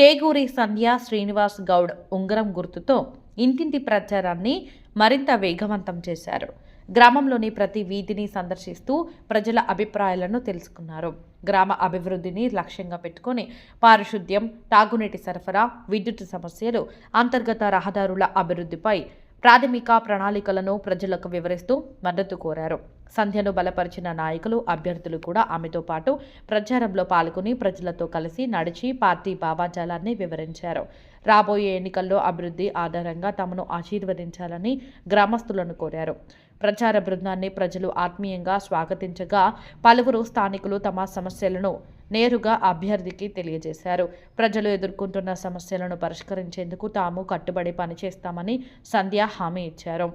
చేగూరి సంధ్య శ్రీనివాస్ గౌడ్ ఉంగరం గుర్తుతో ఇంటింటి ప్రచారాన్ని మరింత వేగవంతం చేశారు. గ్రామంలోని ప్రతి వీధిని సందర్శిస్తూ ప్రజల అభిప్రాయాలను తెలుసుకున్నారు. గ్రామ అభివృద్ధిని లక్ష్యంగా పెట్టుకొని పారిశుద్ధ్యం తాగునీటి సరఫరా విద్యుత్ సమస్యలు అంతర్గత రహదారుల అభివృద్ధిపై ప్రాథమిక ప్రణాళికలను ప్రజలకు వివరిస్తూ మద్దతు కోరారు. సంధ్యను బలపరిచిన నాయకులు అభ్యర్థులు కూడా ఆమెతో పాటు ప్రచారంలో పాల్గొని ప్రజలతో కలిసి నడిచి పార్టీ భావాజాలాన్ని వివరించారు. రాబోయే ఎన్నికల్లో అభివృద్ధి ఆధారంగా తమను ఆశీర్వదించాలని గ్రామస్తులను కోరారు. ప్రచార బృందాన్ని ప్రజలు ఆత్మీయంగా స్వాగతించగా పలువురు స్థానికులు తమ సమస్యలను నేరుగా అభ్యర్థికి తెలియజేశారు. ప్రజలు ఎదుర్కొంటున్న సమస్యలను పరిష్కరించేందుకు తాము కట్టుబడి పనిచేస్తామని సంధ్య హామీ ఇచ్చారు.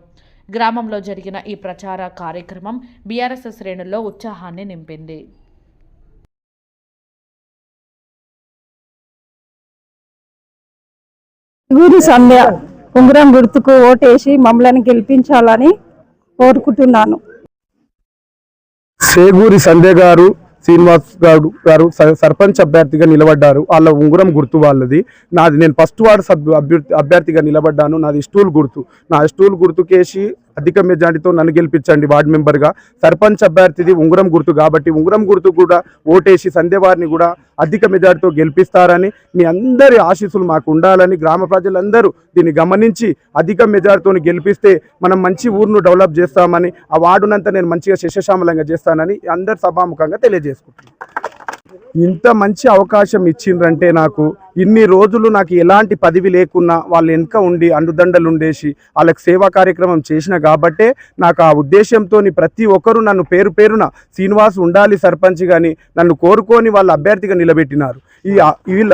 గ్రామంలో జరిగిన ఈ ప్రచార కార్యక్రమం బీఆర్ఎస్ శ్రేణుల్లో ఉత్సాహాన్ని నింపింది. గురు సంధ్య ఉంగరం గుర్తుకు ఓటేసి మమ్మల్ని గెలిపించాలని కోరుకుంటున్నాను. సేగూరి సంధ్య గారు శ్రీనివాస్ గారు గారు స- సర్పంచ్ అభ్యర్థిగా నిలబడ్డారు. వాళ్ళ ఉంగరం గుర్తు వాళ్ళది. నాది నేను ఫస్ట్ వార్డు సభ్యు అభ్యర్థి అభ్యర్థిగా నిలబడ్డాను. నాది స్టూల్ గుర్తు. నా స్టూల్ గుర్తుకేసి అధిక మెజార్టీతో నన్ను గెలిపించండి వార్డు మెంబర్గా. సర్పంచ్ అభ్యర్థిది ఉంగరం గుర్తు కాబట్టి ఉంగరం గుర్తు కూడా ఓటేసి సందేవారిని కూడా అధిక మెజార్టీతో గెలిపిస్తారని మీ అందరి ఆశీస్సులు మాకు ఉండాలని గ్రామ ప్రజలందరూ దీన్ని గమనించి అధిక మెజార్టీతో గెలిపిస్తే మనం మంచి ఊరును డెవలప్ చేస్తామని ఆ వార్డునంతా నేను మంచిగా శశశామలంగా చేస్తానని అందరు సభాముఖంగా తెలియజేసుకుంటున్నాను. ఇంత మంచి అవకాశం ఇచ్చిండ్రంటే నాకు ఇన్ని రోజులు నాకు ఎలాంటి పదవి లేకున్నా వాళ్ళ వెనుక ఉండి అండుదండలు ఉండేసి వాళ్ళకి సేవా కార్యక్రమం చేసిన కాబట్టే నాకు ఆ ఉద్దేశంతో ప్రతి ఒక్కరూ నన్ను పేరు పేరున శ్రీనివాస్ ఉండాలి సర్పంచ్ కానీ నన్ను కోరుకొని వాళ్ళ అభ్యర్థిగా నిలబెట్టినారు. ఈ వీళ్ళ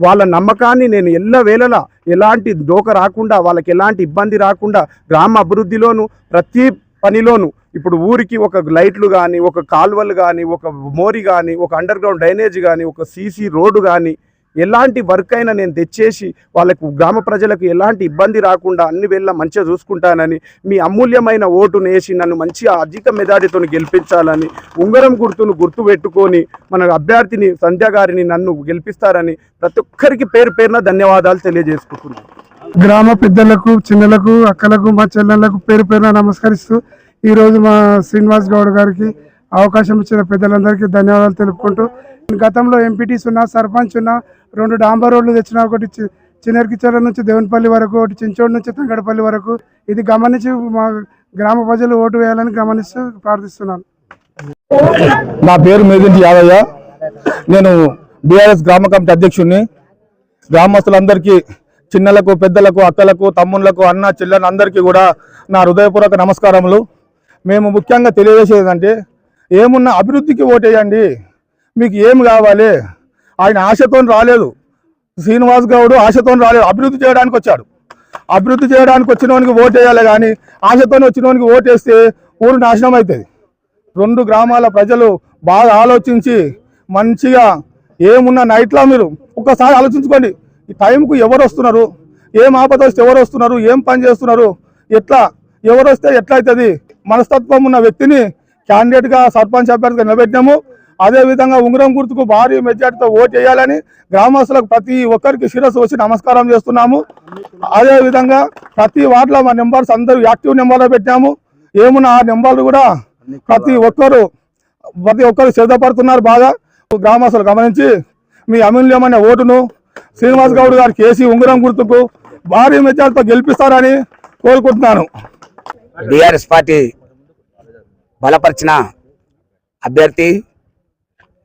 వాళ్ళ నమ్మకాన్ని నేను ఎల్ల వేళలా ఎలాంటి డోక రాకుండా వాళ్ళకి ఎలాంటి ఇబ్బంది రాకుండా గ్రామ అభివృద్ధిలోను ప్రతి పనిలోనూ ఇప్పుడు ఊరికి ఒక లైట్లు కానీ ఒక కాలువలు కానీ ఒక మోరి కానీ ఒక అండర్ గ్రౌండ్ డ్రైనేజ్ కానీ ఒక సీసీ రోడ్డు కానీ ఎలాంటి వర్క్ అయినా నేను తెచ్చేసి వాళ్ళకు గ్రామ ప్రజలకు ఎలాంటి ఇబ్బంది రాకుండా అన్ని వేళ మంచిగా చూసుకుంటానని మీ అమూల్యమైన ఓటును వేసి నన్ను మంచిగా అధిక మెజారిటీతో గెలిపించాలని ఉంగరం గుర్తును గుర్తు పెట్టుకొని మన అభ్యర్థిని సంధ్య గారిని నన్ను గెలిపిస్తారని ప్రతి ఒక్కరికి పేరు పేరున ధన్యవాదాలు తెలియజేసుకుంటున్నాను. గ్రామ పెద్దలకు చిన్నలకు అక్కలకు మా చెల్లెళ్ళకు పేరు పేరున నమస్కరిస్తూ ఈరోజు మా శ్రీనివాస్ గౌడ్ గారికి అవకాశం ఇచ్చిన పెద్దలందరికీ ధన్యవాదాలు తెలుపుకుంటూ గతంలో ఎంపీటీస్ ఉన్నా సర్పంచ్ ఉన్న రెండు డాంబర్ రోడ్లు తెచ్చిన ఒకటి చి- నుంచి దేవునిపల్లి వరకు ఒకటి చించోడు నుంచి తంగడపల్లి వరకు. ఇది గమనించి మా గ్రామ ప్రజలు ఓటు వేయాలని గమనిస్తూ ప్రార్థిస్తున్నాను. నా పేరు మేదింటి యాదయ్య. నేను బీఆర్ఎస్ గ్రామ కమిటీ అధ్యక్షుడిని. గ్రామస్తులందరికీ చిన్నలకు పెద్దలకు అక్కలకు తమ్ముళ్ళకు అన్న చెల్లెలు అందరికీ కూడా నా హృదయపూర్వక నమస్కారములు. మేము ముఖ్యంగా తెలియజేసేది ఏమున్న అభివృద్ధికి ఓటేయండి. మీకు ఏం కావాలి? ఆయన ఆశతో రాలేదు. శ్రీనివాస్ గౌడ్ ఆశతో రాలేదు. అభివృద్ధి చేయడానికి వచ్చాడు. అభివృద్ధి చేయడానికి వచ్చినవానికి ఓటు వేయాలి కానీ ఆశతో వచ్చినోనికి ఓటు వేస్తే ఊరు నాశనం అవుతుంది రెండు గ్రామాల ప్రజలు బాగా ఆలోచించి మంచిగా ఏమున్నా నైట్లో మీరు ఒక్కసారి ఆలోచించుకోండి. ఈ టైంకు ఎవరు వస్తున్నారు? ఏం ఆపద వస్తే ఎవరు వస్తున్నారు? ఏం పని చేస్తున్నారు? ఎట్లా? ఎవరు వస్తే ఎట్లా అవుతుంది మనస్తత్వం ఉన్న వ్యక్తిని క్యాండిడేట్గా సర్పంచ్ అభ్యర్థిగా నిలబెట్టినాము. అదే విధంగా ఉంగరం గుర్తుకు భారీ మెజార్టీతో ఓటు వేయాలని గ్రామస్తులకు ప్రతి ఒక్కరికి శిరస్సు వచ్చి నమస్కారం చేస్తున్నాము. అదేవిధంగా ప్రతి వార్డులో మా నెంబర్స్ అందరూ యాక్టివ్ నెంబర్లో పెట్టాము ఏమున్నా ఆ నెంబర్లు కూడా ప్రతి ఒక్కరు ప్రతి ఒక్కరు సిద్ధపడుతున్నారు బాగా. గ్రామస్తులు గమనించి మీ అమూల్యమైన ఓటును శ్రీనివాస్ గౌడ్ గారు కేసీ ఉంగరం గుర్తుకు భారీ మెజార్టీతో గెలిపిస్తారని కోరుకుంటున్నాను. బీఆర్ఎస్ పార్టీ బలపరిచిన అభ్యర్థి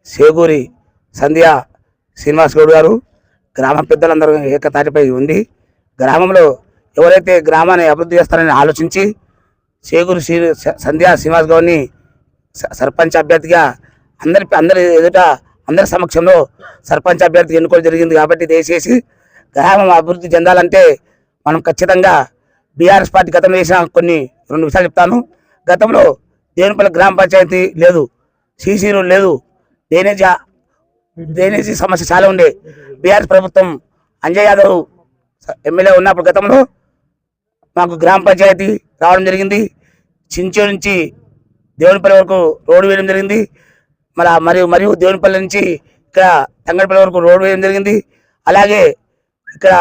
సేగూరి సంధ్య శ్రీనివాస్ గౌడ్ గారు గ్రామ పెద్దలందరూ ఏకతాటిపై ఉంది గ్రామంలో ఎవరైతే గ్రామాన్ని అభివృద్ధి చేస్తారని ఆలోచించి సేగూరి శ్రీ సంధ్యా శ్రీనివాస్ గౌడ్ని స- సర్పంచ్ అభ్యర్థిగా అందరి అందరి ఎదుట అందరి సమక్షంలో సర్పంచ్ అభ్యర్థిగా ఎన్నుకోవడం జరిగింది కాబట్టి దయచేసి గ్రామం అభివృద్ధి చెందాలంటే మనం ఖచ్చితంగా బీఆర్ఎస్ పార్టీ గతంలో చేసిన కొన్ని రెండు విషయాలు చెప్తాను. గతంలో దేనిపల్లి గ్రామ పంచాయతీ లేదు సీసీ రోడ్ లేదు డ్రైనేజ్ డ్రైనేజీ సమస్య చాలా ఉండే. బీఆర్ఎస్ ప్రభుత్వం అంజయ్ యాదవ్ ఎమ్మెల్యే ఉన్నప్పుడు గతంలో మాకు గ్రామ పంచాయతీ రావడం జరిగింది. చించో నుంచి దేవునిపల్లి వరకు రోడ్డు వేయడం జరిగింది. మళ్ళా మరియు మరియు దేవునిపల్లి నుంచి ఇక్కడ తంగడపల్లి వరకు రోడ్డు వేయడం జరిగింది. అలాగే ఇక్కడ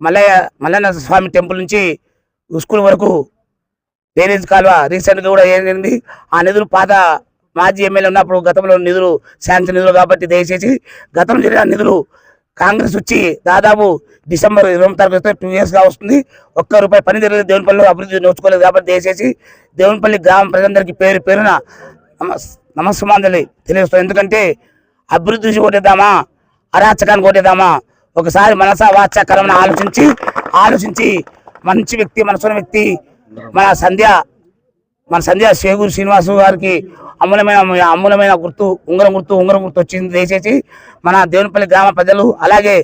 మల్లయ్య మల్లన్న స్వామి టెంపుల్ నుంచి స్కూల్ వరకు డ్రైనేజ్ కాలువ? రీసెంట్గా కూడా ఏం ఆ నిధులు పాత మాజీ ఎమ్మెల్యే ఉన్నప్పుడు గతంలో నిధులు శాంక్షన్ నిధులు కాబట్టి దయచేసి గతంలో జరిగిన నిధులు కాంగ్రెస్ వచ్చి దాదాపు డిసెంబర్ ఇరవై తారీఖు టూ ఇయర్స్గా వస్తుంది. ఒక్క రూపాయి పని జరగలేదు. దేవునిపల్లిలో అభివృద్ధి నోచుకోలేదు కాబట్టి దయచేసి దేవునిపల్లి గ్రామ ప్రజలందరికీ పేరు పేరున నమస్ తెలియజేస్తాం ఎందుకంటే అభివృద్ధి చూసి కొట్టేద్దామా అరాచకాన్ని కొట్టేద్దామా ఒకసారి మనస వాచ కలమని ఆలోచించి ఆలోచించి మంచి వ్యక్తి మనసున్న వ్యక్తి మన సంధ్య మన సంధ్య శేగూరు శ్రీనివాసు గారికి అమూలమైన అమూలమైన గుర్తు ఉంగరం గుర్తు ఉంగరం గుర్తు వచ్చింది. దయచేసి మన దేవునిపల్లి గ్రామ ప్రజలు అలాగే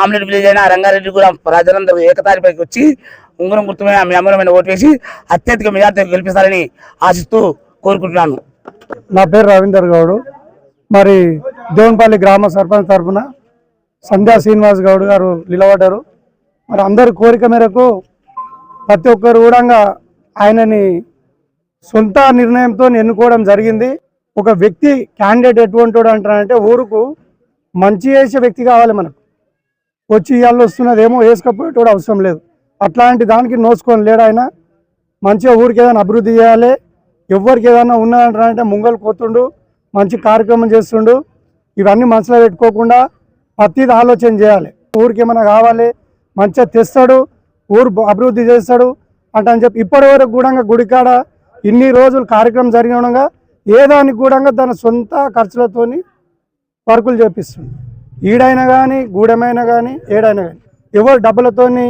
ఆమ్లెట్ విలేజ్ అయిన రంగారెడ్డి కూడా ప్రజలందరూ ఏకతాటిపైకి వచ్చి ఉంగరం గుర్తు మీద మీ అమూలమైన ఓటు వేసి అత్యధిక మెజార్టీ గెలిపిస్తారని ఆశిస్తూ కోరుకుంటున్నాను. నా పేరు రవీందర్ గౌడ్. మరి దేవునిపల్లి గ్రామ సర్పంచ్ తరఫున సంధ్యా శ్రీనివాస్ గౌడ్ గారు నిలబడ్డారు. మరి అందరి కోరిక మేరకు ప్రతి ఒక్కరు కూడా ఆయనని సొంత నిర్ణయంతో ఎన్నుకోవడం జరిగింది. ఒక వ్యక్తి క్యాండిడేట్ ఎటువంటి అంటారంటే ఊరుకు మంచి చేసే వ్యక్తి కావాలి మనకు. వచ్చి ఇవాళ వస్తున్నది ఏమో వేసుకపోయేటోడు అవసరం లేదు. అట్లాంటి దానికి నోసుకొని లేడు ఆయన. మంచిగా ఊరికి ఏదైనా అభివృద్ధి చేయాలి. ఎవరికి ఏదైనా ఉన్నదంటారంటే ముంగలు పోతుండు మంచి కార్యక్రమం చేస్తుండు. ఇవన్నీ మనసులో పెట్టుకోకుండా ప్రతిది ఆలోచన చేయాలి. ఊరికి ఏమైనా కావాలి మంచిగా తెస్తాడు ఊరు అభివృద్ధి చేస్తాడు అంటే అని చెప్పి ఇప్పటి వరకు కూడా గుడికాడ ఇన్ని రోజులు కార్యక్రమం జరిగి ఏదానికి ఏ కూడా తన సొంత ఖర్చులతోని వర్కులు చేపిస్తుంది. ఈడైనా కానీ గూడెమైనా కానీ ఏడైనా కానీ ఎవరు డబ్బులతోని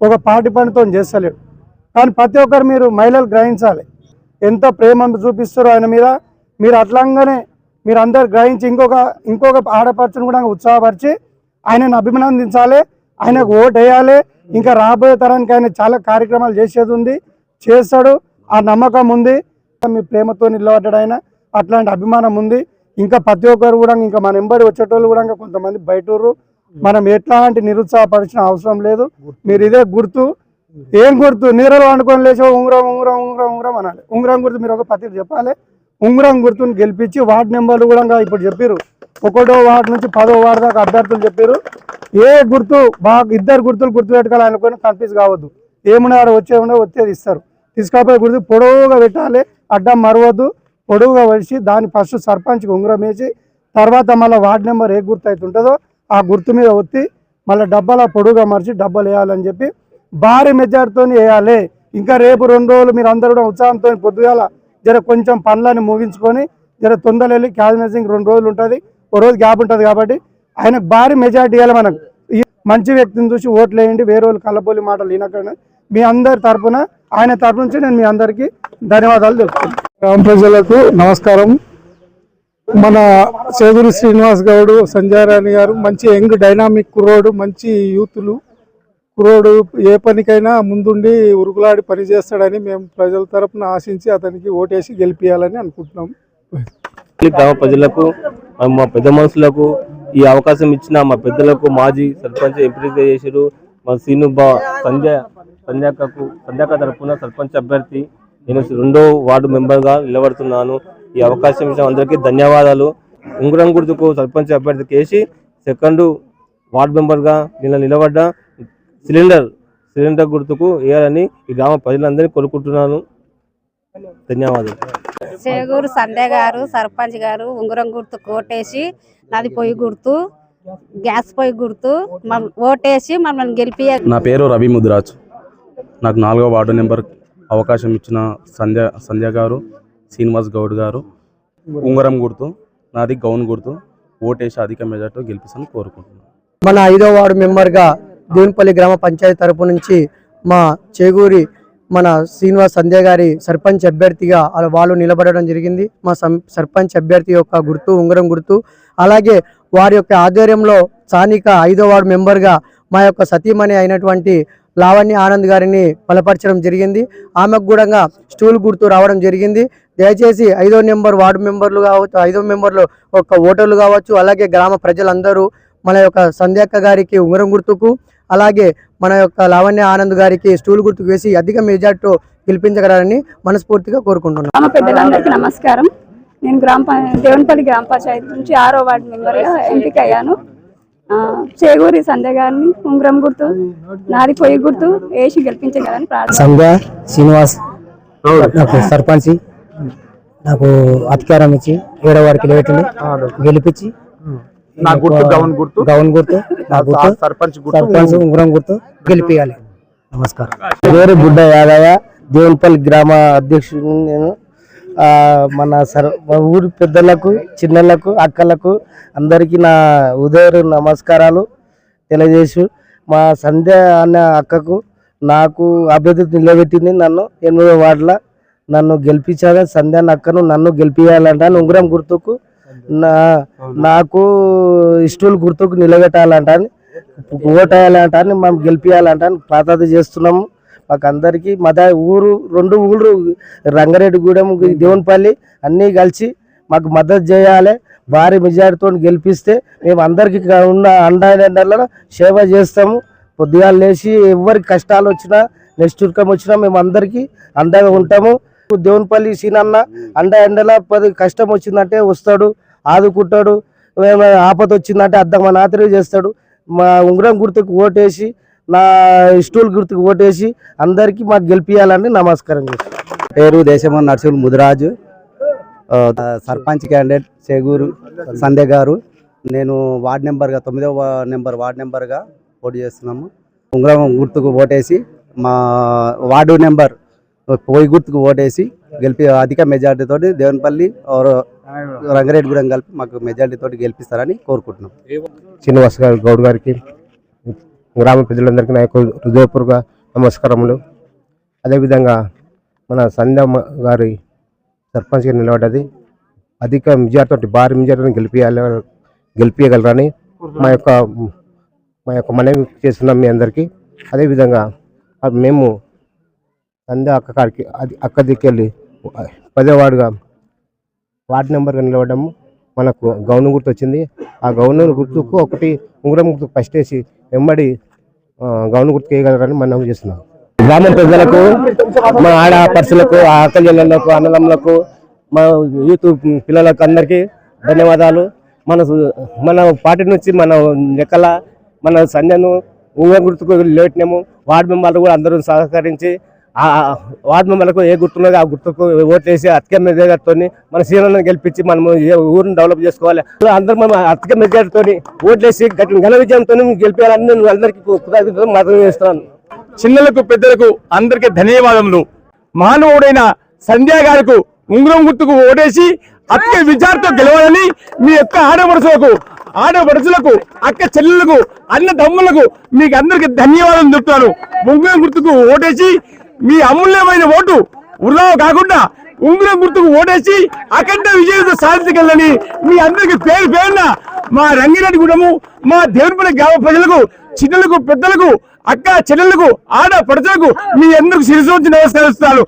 ఒక పాటి పనితో చేస్తలేడు. కానీ ప్రతి ఒక్కరు మీరు మహిళలు గ్రహించాలి. ఎంత ప్రేమ చూపిస్తారో ఆయన మీద మీరు అట్లాగానే మీరు అందరు గ్రహించి ఇంకొక ఇంకొక ఆడపడుచుని కూడా ఉత్సాహపరిచి ఆయనను అభినందించాలి. ఆయనకు ఓటు వేయాలి ఇంకా రాబోయే తరానికి ఆయన చాలా కార్యక్రమాలు చేసేది ఉంది చేస్తాడు. ఆ నమ్మకం ఉంది. మీ ప్రేమతో నిలబడ్డాడు ఆయన. అట్లాంటి అభిమానం ఉంది. ఇంకా ప్రతి ఒక్కరు కూడా ఇంకా మన ఎంబడి వచ్చేటోళ్ళు కూడా ఇంకా కొంతమంది బయటూరు. మనం ఎట్లాంటి నిరుత్సాహపరిచిన అవసరం లేదు. మీరు ఇదే గుర్తు. ఏం గుర్తు? నీరలు వండుకొని లేచి ఉంగరం ఉంగరం ఉంగరం ఉంగరం అనాలి. ఉంగరం గుర్తు మీరు ఒక పత్రిక చెప్పాలి. ఉంగరం గుర్తుని గెలిపించి వార్డు నెంబర్లు కూడా ఇప్పుడు చెప్పారు ఒకటో వార్డు నుంచి పదో వార్డు దాకా అభ్యర్థులు చెప్పారు. ఏ గుర్తు బాగా ఇద్దరు గుర్తులు గుర్తు పెట్టుకోవాలి అనుకుని కన్ఫ్యూజ్ కావద్దు. ఏమున్నారు వచ్చే వచ్చేది ఇస్తారు. తీసుకపోయే గుర్తు పొడవుగా పెట్టాలి అడ్డం మరవద్దు. పొడవుగా వచ్చి దాన్ని ఫస్ట్ సర్పంచ్కి ఉంగరం వేసి తర్వాత మళ్ళీ వార్డు నెంబర్ ఏ గుర్తు అయితే ఉంటుందో ఆ గుర్తు మీద ఒత్తి మళ్ళీ డబ్బాల పొడుగా మరిచి డబ్బాలు వేయాలని చెప్పి భారీ మెజార్టీతో వేయాలి. ఇంకా రేపు రెండు రోజులు మీరు అందరూ కూడా ఉత్సాహంతో పొద్దుగాల జర కొంచెం పనులని ముగించుకొని జర తొందరగా వెళ్ళి క్యాబినెసింగ్ రెండు రోజులు ఉంటుంది. ఒక రోజు గ్యాప్ ఉంటుంది కాబట్టి ఆయనకు భారీ మెజార్టీ ఇవ్వాలి మనకు. మంచి వ్యక్తిని చూసి ఓట్లు వేయండి వేరే వాళ్ళు కలబోలి మాటలు వినకండి. మీ అందరి తరపున ఆయన తరపు నుంచి నేను మీ అందరికీ ధన్యవాదాలు తెలుపుతున్నాను. గ్రామ ప్రజలకు నమస్కారం. మన చేదూరి శ్రీనివాస్ గౌడ్ సంజయ్ రాణి గారు మంచి యంగ్ డైనామిక్ కుర్రోడు మంచి యూతులు. కుర్రోడు ఏ పనికైనా ముందుండి ఉరుకులాడి పని చేస్తాడని మేము ప్రజల తరపున ఆశించి అతనికి ఓటేసి గెలిపించాలని అనుకుంటున్నాం. గ్రామ ప్రజలకు మా పెద్ద మనుషులకు ఈ అవకాశం ఇచ్చిన మా పెద్దలకు మాజీ సర్పంచ్ ఎంపిక చేశారు. మా సీను బా సంధ్య సంధ్యాకకు సంధ్యాక తరఫున సర్పంచ్ అభ్యర్థి. నేను రెండో వార్డు మెంబర్గా నిలబడుతున్నాను. ఈ అవకాశం ఇచ్చిన అందరికీ ధన్యవాదాలు. ఉంగరం గుర్తుకు సర్పంచ్ అభ్యర్థికి వేసి సెకండ్ వార్డు మెంబర్గా నిన్న నిలబడ్డ సిలిండర్ సిలిండర్ గుర్తుకు వేయాలని ఈ గ్రామ ప్రజలందరినీ కోరుకుంటున్నాను. ధన్యవాదాలు. చేగూరు సంధ్య గారు సర్పంచ్ గారు ఉంగరం గుర్తు కోటేసి నాది పొయ్యి గుర్తు గ్యాస్ పొయ్యి గుర్తు ఓటేసి మమ్మల్ని గెలిపియ నా పేరు రవి ముదిరాజ్. నాకు నాలుగో వార్డు నెంబర్ అవకాశం ఇచ్చిన సంధ్య సంధ్య గారు శ్రీనివాస్ గౌడ్ గారు ఉంగరం గుర్తు నాది గౌన్ గుర్తు ఓటేసి అధిక మెజార్టీతో గెలిపిస్తాను కోరుకుంటున్నాను. మన ఐదో వార్డు మెంబర్గా దేవునిపల్లి గ్రామ పంచాయతీ తరపు నుంచి మా చేగూరి మన శ్రీనివాస్ సంధ్య గారి సర్పంచ్ అభ్యర్థిగా వాళ్ళు నిలబడడం జరిగింది. మా సర్పంచ్ అభ్యర్థి యొక్క గుర్తు ఉంగరం గుర్తు. అలాగే వారి యొక్క ఆధ్వర్యంలో స్థానిక ఐదో వార్డు మెంబర్గా మా యొక్క సతీమణి అయినటువంటి లావణ్య ఆనంద్ గారిని బలపరచడం జరిగింది. ఆమెకు కూడా స్టూల్ గుర్తు రావడం జరిగింది. దయచేసి ఐదో నెంబర్ వార్డు మెంబర్లు కావచ్చు ఐదో మెంబర్లు ఒక ఓటర్లు కావచ్చు అలాగే గ్రామ ప్రజలందరూ మన యొక్క సంధ్యాక్క గారికి ఉంగరం గుర్తుకు అలాగే మన యొక్క లావణ్య ఆనంద్ గారికి స్టూల్ గుర్తుకు వేసి అధిక మెజార్టీతో గెలిపించగలరని మనస్ఫూర్తిగా కోరుకుంటున్నాను. పెద్దలందరికీ నమస్కారం. నేను గ్రామ దేవునిపల్లి గ్రామ పంచాయతీ నుంచి ఆరో వార్డు మెంబర్గా ఎంపిక అయ్యాను. ఆ, చేగూరి సంధ్య గారిని ఉంగరం గుర్తు నాది పొయ్యి గుర్తు వేసి గెలిపించగలని ప్రార్థన. సంధ్య శ్రీనివాస్ నాకు సర్పంచ్ నాకు అధికారం ఇచ్చి ఏడో వాడికి లేటండి గెలిపించి నా గుర్తు గౌన్ గుర్తు. గౌన్ గుర్తు నా గుర్తు. సర్పంచ్ గుర్తు సర్పంచ్ ఉంగరం గుర్తు. గెలిపియాలి. నమస్కారం. పేరు బుడ్డ యాదయ్య దేవునిపల్లి గ్రామ అధ్యక్షుడు నేను. ఆ, మన సర్ మా ఊరి పెద్దలకు చిన్నలకు అక్కలకు అందరికీ నా ఉదయ నమస్కారాలు తెలియజేసు. మా సంధ్య అనే అక్కకు నాకు అభ్యర్థి నిలబెట్టింది నన్ను. ఎనిమిదో వార్డుల నన్ను గెలిపించాలి. సంధ్య అన్న అక్కను నన్ను గెలిపించాలంట ఉంగరం గుర్తుకు నా నాకు ఇష్టలు గుర్తుకు నిలబెట్టాలంట అని ఓటేయాలంట అని మనం గెలిపించాలంట అని ప్రార్థన చేస్తున్నాము. మాకు అందరికీ మద ఊరు రెండు ఊళ్ళు రంగారెడ్డిగూడెం దేవునిపల్లి అన్నీ కలిసి మాకు మద్దతు చేయాలి. భారీ మెజారిటీతో గెలిపిస్తే మేము అందరికీ ఉన్న అండలలో సేవ చేస్తాము. పొద్దుగాలు లేచి ఎవరికి కష్టాలు వచ్చినా నెక్స్ట్ ఉరకం వచ్చినా మేము అందరికీ అండగా ఉంటాము. దేవునిపల్లి సీనన్న అండ ఎండల పది కష్టం వచ్చిందంటే వస్తాడు. ఆదుకుంటాడు. ఆపద వచ్చిందంటే అద్దం మా ఆతరే చేస్తాడు. మా ఉంగరం గుర్తుకు ఓటేసి నా స్టూల్ గుర్తుకు ఓటేసి అందరికీ మాకు గెలిపియాలని నమస్కారం చేస్తాను పేరు దేశమో నర్సులు ముదిరాజు. సర్పంచ్ క్యాండిడేట్ చేగూరు సంధ్య గారు. నేను వార్డ్ నెంబర్గా తొమ్మిదవ నెంబర్ వార్డ్ నెంబర్గా పోటీ చేస్తున్నాము. ఉంగరం గుర్తుకు ఓటేసి మా వార్డు నెంబర్ పోయి గుర్తుకు ఓటేసి గెలిపి అధిక మెజార్టీతో దేవనపల్లి రంగారెడ్డిగూడెం కలిపి మాకు మెజార్టీ తోటి గెలిపిస్తారని కోరుకుంటున్నాం. శ్రీనివాస్ గారు గౌడ్ గారికి గ్రామ ప్రజలందరికీ నా యొక్క హృదయపూర్వక నమస్కారములు. అదేవిధంగా మన సంధ్యమ్మ గారి సర్పంచ్గా నిలబడ్డది. అధిక మెజార్టీ భారీ మెజార్టీని గెలిపియాలి గెలిపించగలరని మా యొక్క మా యొక్క మనవి చేస్తున్నాం మీ అందరికీ. అదేవిధంగా మేము సంధ్య అక్క కాడికి అది అక్క దిక్కెళ్ళి పదేవాడుగా వార్డు నెంబర్గా నిలవడం మనకు గౌనం గుర్తు వచ్చింది ఆ గౌను గుర్తుకు ఒకటి ఉంగరం గుర్తుకు ఫస్ట్ వేసి వెంబడి ఆ, గుర్తు గుర్తుకు వేయగలరని మనం చేస్తున్నాం. గ్రామ ప్రజలకు మా ఆడ పర్సులకు ఆకలిలకు అన్నదమ్ములకు మా యూత్ పిల్లలకు అందరికీ ధన్యవాదాలు. మన మన పార్టీ నుంచి మన లెక్కల మన సంధ్యను ఉంగరం గుర్తుకు లేటినాము వార్డు మెంబర్లు కూడా అందరూ సహకరించి వార్డు మెంబర్లకు ఏ గుర్తున్నది ఆ గుర్తుకు ఓట్లేసి అతిక మెజార్టీతో మన సీనియర్లను గెలిపించి మనము ఊరిని డెవలప్ చేసుకోవాలి. అందరూ మనం అతిక మెజార్టీతో ఓట్లేసి ఘన విజయంతో గెలిపేయాలని నేను అందరికీ కృతజ్ఞతలు మద్దతు చేస్తున్నాను. చిన్నలకు పెద్దలకు అందరికీ ధన్యవాదములు. మానవుడైన సంధ్యా గారికి ఉంగరం గుర్తుకు ఓటేసి అక్క విచారతో గెలవాలని మీ యొక్క ఆడపడుచులకు ఆడపడుచులకు అక్క చెల్లెలకు అన్న తమ్ములకు మీకు అందరికి ధన్యవాదాలు చెప్తాను ఉంగరం గుర్తుకు ఓటేసి మీ అమూల్యమైన ఓటు వృధా కాకుండా ఉంగరం గుర్తుకు ఓటేసి అఖండ విజయంతో సాధించగలని మీ అందరికి పేరు పేరున మా రంగిరెడ్డిగూడెము మా దేవునిపల్లి గ్రామ ప్రజలకు చిన్నలకు పెద్దలకు అక్క చెల్లెలకు ఆడ పడతలకు మీ అందరికి శిరసు నమస్కరిస్తారు